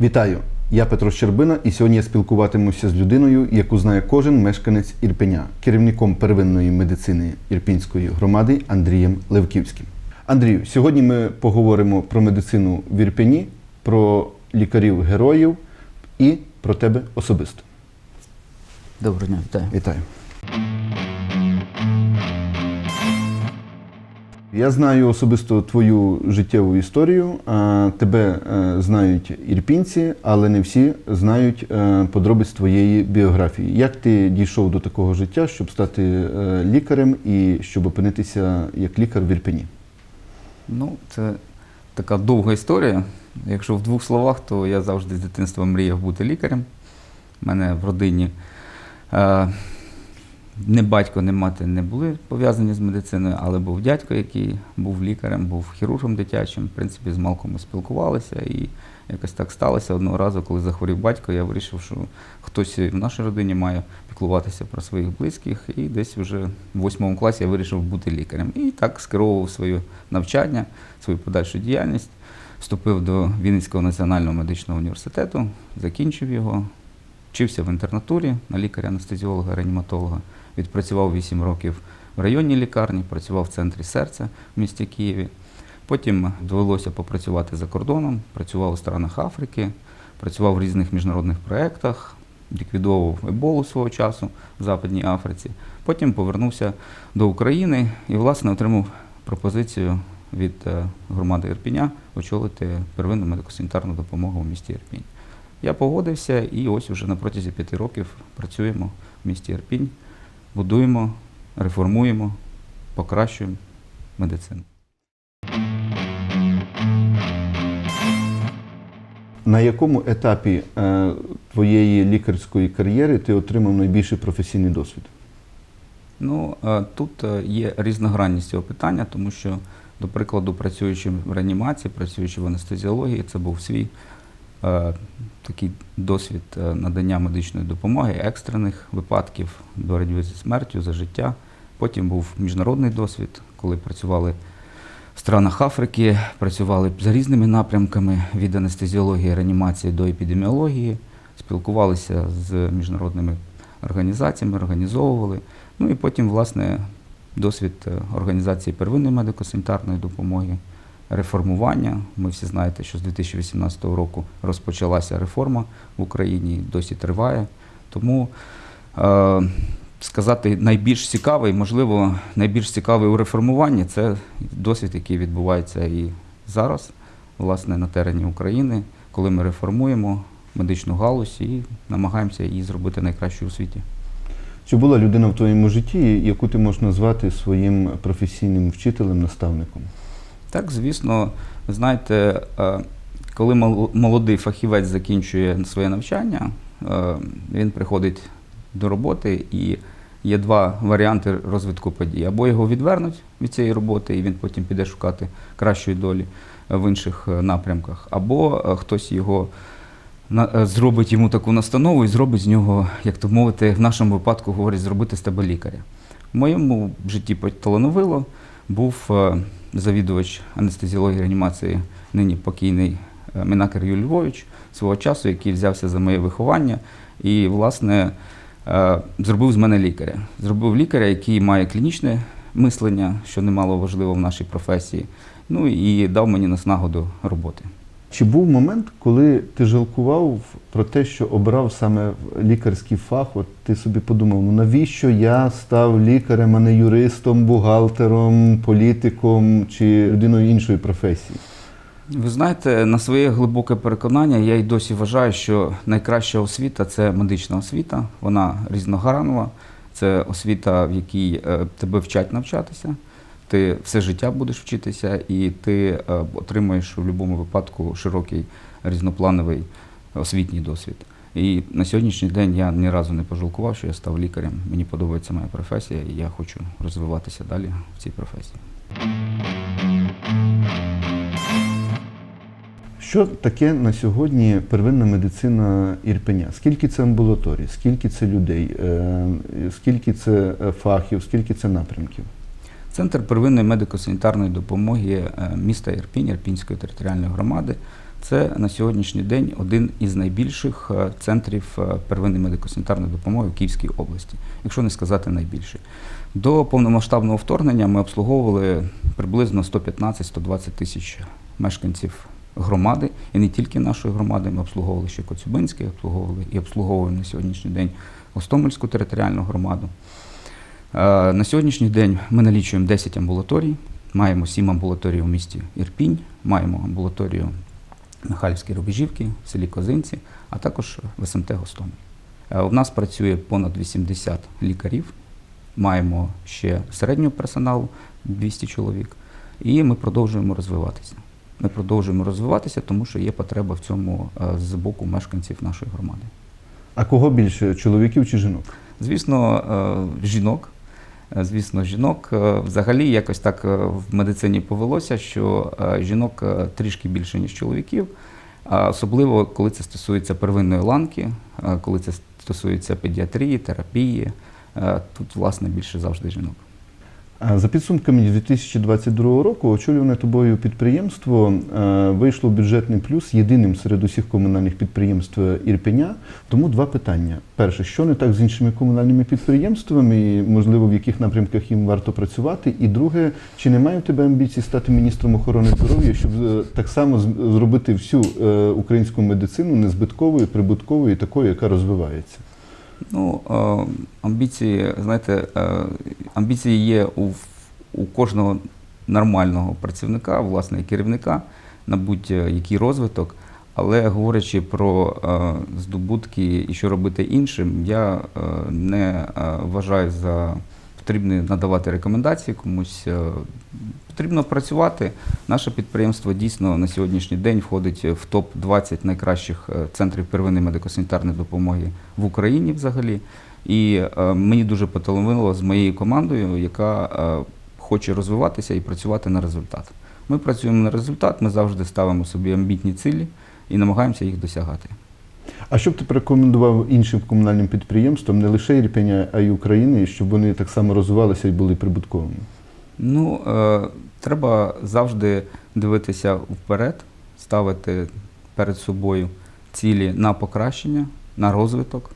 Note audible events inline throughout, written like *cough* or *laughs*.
Вітаю! Я Петро Щербина, і сьогодні я спілкуватимуся з людиною, яку знає кожен мешканець Ірпеня, керівником первинної медицини Ірпінської громади Андрієм Левківським. Андрію, сьогодні ми поговоримо про медицину в Ірпені, про лікарів-героїв і про тебе особисто. Доброго дня, вітаю. Вітаю. Я знаю особисто твою життєву історію. Тебе е, знають ірпінці, але не всі знають е, подробиць твоєї біографії. Як ти дійшов до такого життя, щоб стати е, лікарем і щоб опинитися як лікар в Ірпені? Ну, це така довга історія. Якщо в двох словах, то я завжди з дитинства мріяв бути лікарем. У мене в родині не батько, не мати не були пов'язані з медициною, але був дядько, який був лікарем, був хірургом дитячим. В принципі, з малком ми спілкувалися. І якось так сталося одного разу, коли захворів батько, я вирішив, що хтось в нашій родині має піклуватися про своїх близьких. І десь вже в восьмому класі я вирішив бути лікарем. І так скеровував своє навчання, свою подальшу діяльність. Вступив до Вінницького національного медичного університету, закінчив його, вчився в інтернатурі на лікаря-анестезіолога, реаніматолога. Відпрацював 8 років в районній лікарні, працював в центрі серця в місті Києві. Потім довелося попрацювати за кордоном, працював у странах Африки, працював в різних міжнародних проєктах, ліквідовував еболу свого часу в Западній Африці. Потім повернувся до України і, власне, отримав пропозицію від е, громади Ірпіня очолити первинну медико-санітарну допомогу в місті Ірпінь. Я погодився і ось уже на протязі п'яти років працюємо в місті Ірпінь, будуємо, реформуємо, покращуємо медицину. На якому етапі е, твоєї лікарської кар'єри ти отримав найбільший професійний досвід? Ну, е, тут е, є різногранність цього питання, тому що, до прикладу, працюючи в реанімації, працюючи в анестезіології, це був свій такий досвід е, надання медичної допомоги, екстрених випадків, боротьби зі смертю, за життя. Потім був міжнародний досвід, коли працювали в странах Африки, працювали за різними напрямками від анестезіології, реанімації до епідеміології, спілкувалися з міжнародними організаціями, організовували. Ну і потім, власне, досвід е, організації первинної медико-санітарної допомоги, реформування. Ми всі знаєте, що з 2018 року розпочалася реформа в Україні, досі триває. Тому е, сказати найбільш цікавий, можливо, найбільш цікавий у реформуванні це досвід, який відбувається і зараз, власне, на терені України, коли ми реформуємо медичну галузь і намагаємося її зробити найкращою у світі. Чи була людина в твоєму житті, яку ти можеш назвати своїм професійним вчителем, наставником? Так, звісно, знаєте, е, коли молодий фахівець закінчує своє навчання, е, він приходить до роботи і є два варіанти розвитку подій. Або його відвернуть від цієї роботи, і він потім піде шукати кращої долі е, в інших напрямках, або хтось його зробить йому таку настанову і зробить з нього, як то мовити, в нашому випадку говорять, зробити з тебе лікаря. В моєму житті поталановило, був завідувач анестезіології реанімації, нині покійний Мінакер Минакер Юрій Львович, свого часу, який взявся за моє виховання і, власне, е, зробив з мене лікаря. Зробив лікаря, який має клінічне мислення, що немало важливо в нашій професії, ну і дав мені наснагу до роботи. Чи був момент, коли ти жалкував про те, що обрав саме лікарський фах? От ти собі подумав, ну навіщо я став лікарем, а не юристом, бухгалтером, політиком чи людиною іншої професії? Ви знаєте, на своє глибоке переконання я й досі вважаю, що найкраща освіта це медична освіта. Вона різногранова. Це освіта, в якій е, тебе вчать навчатися. Ти все життя будеш вчитися, і ти е, отримаєш у будь-якому випадку широкий різноплановий освітній досвід. І на сьогоднішній день я ні разу не пожалкував, що я став лікарем. Мені подобається моя професія, і я хочу розвиватися далі в цій професії. Що таке на сьогодні первинна медицина Ірпеня? Скільки це амбулаторій, скільки це людей, е, скільки це е, фахів, скільки це напрямків? Центр первинної медико-санітарної допомоги е, міста Ірпінь, Ірпінської територіальної громади Це на сьогоднішній день один із найбільших е, центрів е, первинної медико-санітарної допомоги в Київській області, якщо не сказати найбільший. До повномасштабного вторгнення ми обслуговували приблизно 115-120 тисяч мешканців громади, і не тільки нашої громади, ми обслуговували ще Коцюбинське, обслуговували і обслуговуємо на сьогоднішній день Гостомельську територіальну громаду. Е, На сьогоднішній день ми налічуємо 10 амбулаторій, маємо 7 амбулаторій у місті Ірпінь, маємо амбулаторію Михайлівській Рубежівки в селі Козинці, а також в СМТ Гостомель. Е, У нас працює понад 80 лікарів, маємо ще середнього персоналу 200 чоловік, і ми продовжуємо розвиватися. Ми продовжуємо розвиватися, тому що є потреба в цьому е, з боку мешканців нашої громади. А кого більше чоловіків чи жінок? Звісно, жінок. Е, Звісно, жінок Е, взагалі якось так е, в медицині повелося, що жінок трішки більше, ніж чоловіків. Особливо, коли це стосується первинної ланки, коли це стосується педіатрії, терапії. Тут, власне, більше завжди жінок. За підсумками 2022 року очолюване тобою підприємство е, вийшло в бюджетний плюс єдиним серед усіх комунальних підприємств Ірпеня. Тому два питання: перше, що не так з іншими комунальними підприємствами, і, можливо, в яких напрямках їм варто працювати? І друге, чи немає у тебе амбіцій стати міністром охорони здоров'я, щоб е, так само зробити всю е, українську медицину незбитковою, прибутковою, такою, яка розвивається? Ну, е, амбіції, знаєте, е, амбіції є у, у кожного нормального працівника, власне, керівника на будь-який розвиток. Але говорячи про е, здобутки і що робити іншим, я не вважаю за потрібне надавати рекомендації комусь. Е, потрібно працювати. Наше підприємство дійсно на сьогоднішній день входить в топ-20 найкращих е, центрів первинної медико-санітарної допомоги в Україні взагалі. І е, мені дуже поталанило з моєю командою, яка хоче розвиватися і працювати на результат. Ми працюємо на результат, ми завжди ставимо собі амбітні цілі і намагаємося їх досягати. А що б ти порекомендував іншим комунальним підприємствам, не лише Ірпеня, а й України, щоб вони так само розвивалися і були прибутковими? Ну, е, треба завжди дивитися вперед, ставити перед собою цілі на покращення, на розвиток,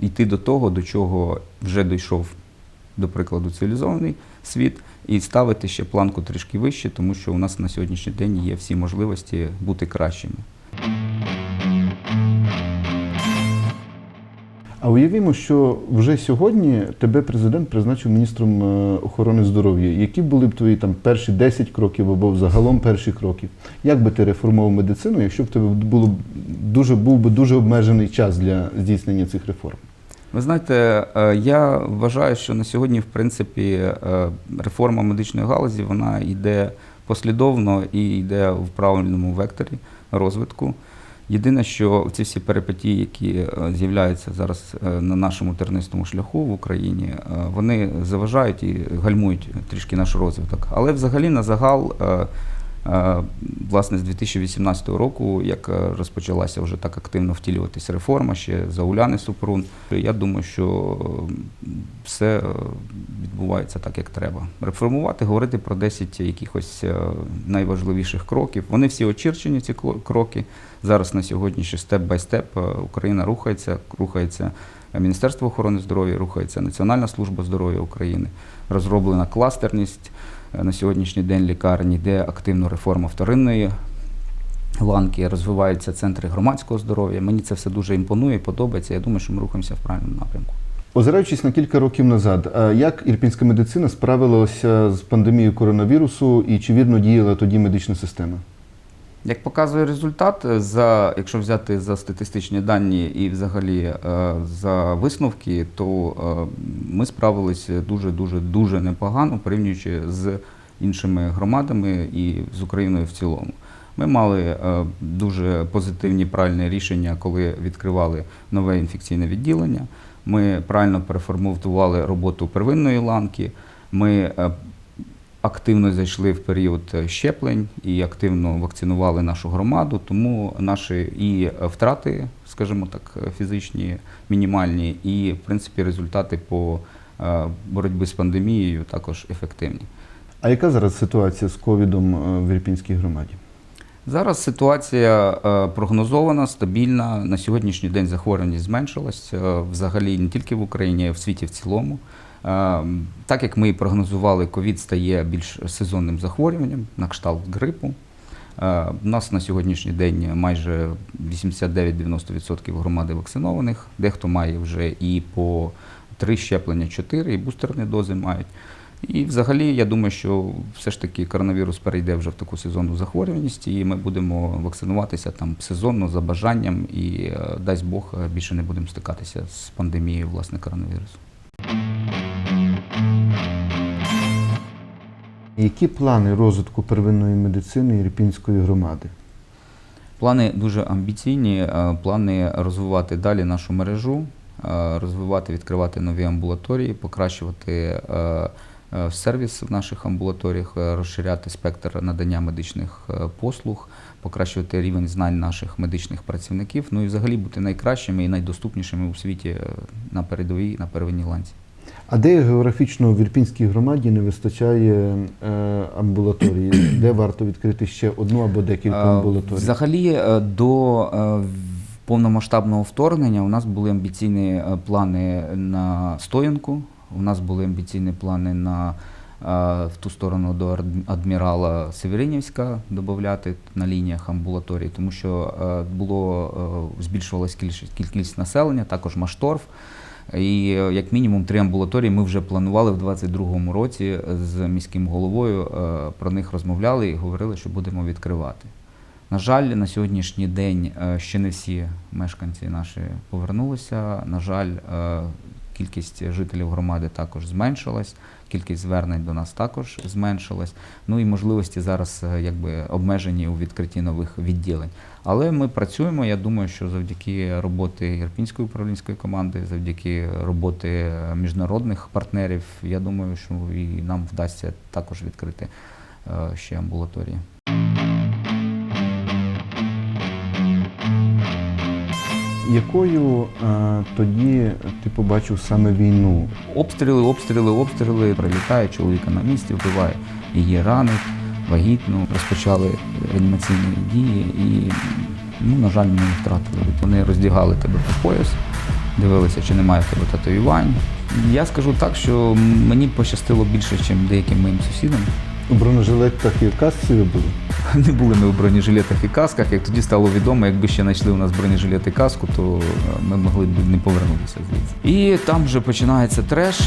йти до того, до чого вже дійшов, до прикладу, цивілізований світ, і ставити ще планку трішки вище, тому що у нас на сьогоднішній день є всі можливості бути кращими. А уявімо, що вже сьогодні тебе президент призначив міністром е, охорони здоров'я. Які були б твої там перші 10 кроків або загалом перші кроків? Як би ти реформував медицину, якщо б тебе було дуже був би дуже обмежений час для здійснення цих реформ? Ви знаєте, е, я вважаю, що на сьогодні, в принципі, е, реформа медичної галузі вона йде послідовно і йде в правильному векторі розвитку. Єдине, що ці всі перипетії, які е, з'являються зараз е, на нашому тернистому шляху в Україні, е, вони заважають і гальмують трішки наш розвиток. Але взагалі на загал. Власне, з 2018 року, як розпочалася вже так активно втілюватися реформа ще за Уляни Супрун, я думаю, що все е, відбувається так, як треба. Реформувати, говорити про 10 якихось е, найважливіших кроків. Вони всі очерчені, ці кроки. Зараз на сьогодні ще степ бай степ Україна рухається, рухається Міністерство охорони здоров'я, рухається Національна служба здоров'я України, розроблена кластерність е, на сьогоднішній день лікарні, йде активно реформа вторинної ланки, розвиваються центри громадського здоров'я. Мені це все дуже імпонує, подобається. Я думаю, що ми рухаємося в правильному напрямку. Озираючись на кілька років назад, як ірпінська медицина справилася з пандемією коронавірусу і чи вірно діяла тоді медична система? Як показує результат, за, якщо взяти за статистичні дані і взагалі е, за висновки, то е, ми справилися дуже дуже дуже непогано, порівнюючи з іншими громадами і з Україною в цілому. Ми мали е, дуже позитивні правильні рішення, коли відкривали нове інфекційне відділення. Ми правильно переформатували роботу первинної ланки. Ми е, активно зайшли в період е, щеплень і активно вакцинували нашу громаду, тому наші і е, втрати, скажімо так, фізичні, мінімальні, і в принципі результати по боротьбі з пандемією також ефективні. А яка зараз ситуація з ковідом в Ірпінській громаді? Зараз ситуація е, прогнозована, стабільна. На сьогоднішній день захворюваність зменшилась е, взагалі не тільки в Україні, а й в світі в цілому. Е, Так як ми і прогнозували, ковід стає більш сезонним захворюванням на кшталт грипу. У нас на сьогоднішній день майже 89-90% громади вакцинованих. Дехто має вже і по три щеплення, чотири, і бустерні дози мають. І взагалі, я думаю, що все ж таки коронавірус перейде вже в таку сезонну захворюваність, і ми будемо вакцинуватися там сезонно за бажанням, і е, дасть Бог е, більше не будемо стикатися з пандемією власне коронавірусу. Які плани розвитку первинної медицини Ірпінської громади? Плани дуже амбіційні, е, плани розвивати далі нашу мережу, розвивати, відкривати нові амбулаторії, покращувати сервіс в наших амбулаторіях, е, розширяти спектр надання медичних е, послуг, покращувати рівень знань наших медичних працівників, ну і взагалі бути найкращими і найдоступнішими у світі е, на передовій, на первинній ланці. А де географічно в Ірпінській громаді не вистачає е, амбулаторії? Де варто відкрити ще одну або декілька Е, амбулаторій? Взагалі е, до е, повномасштабного вторгнення у нас були амбіційні е, плани на стоянку. У нас були амбіційні плани на е, в ту сторону до адмірала Северинівська додати на лініях амбулаторій, тому що е, було е, збільшувалась кількість, населення, також Машторф. І як мінімум три амбулаторії ми вже планували в 2022 році з міським головою. Про них розмовляли і говорили, що будемо відкривати. На жаль, на сьогоднішній день ще не всі мешканці наші повернулися. На жаль, кількість жителів громади також зменшилась, кількість звернень до нас також зменшилась. Ну і можливості зараз е, якби обмежені у відкритті нових відділень. Але ми працюємо. Я думаю, що завдяки роботи Ірпінської управлінської команди, завдяки роботи е, міжнародних партнерів, я думаю, що і нам вдасться також відкрити е, ще амбулаторії. Якою е, тоді ти побачив саме війну? Обстріли, обстріли, обстріли. Прилітає чоловіка на місці, вбиває її ранить, вагітну. Розпочали реанімаційні дії і, ну, на жаль, ми їх втратили. Вони роздягали тебе по пояс, дивилися, чи немає в тебе татуювань. Я скажу так, що мені пощастило більше, ніж деяким моїм сусідам. У бронежилетах і в касці ви були? *laughs* Не були ми в бронежилетах і касках. Як тоді стало відомо, якби ще знайшли у нас бронежилет і каску, то е, ми могли б не повернутися звідси. І там вже починається треш.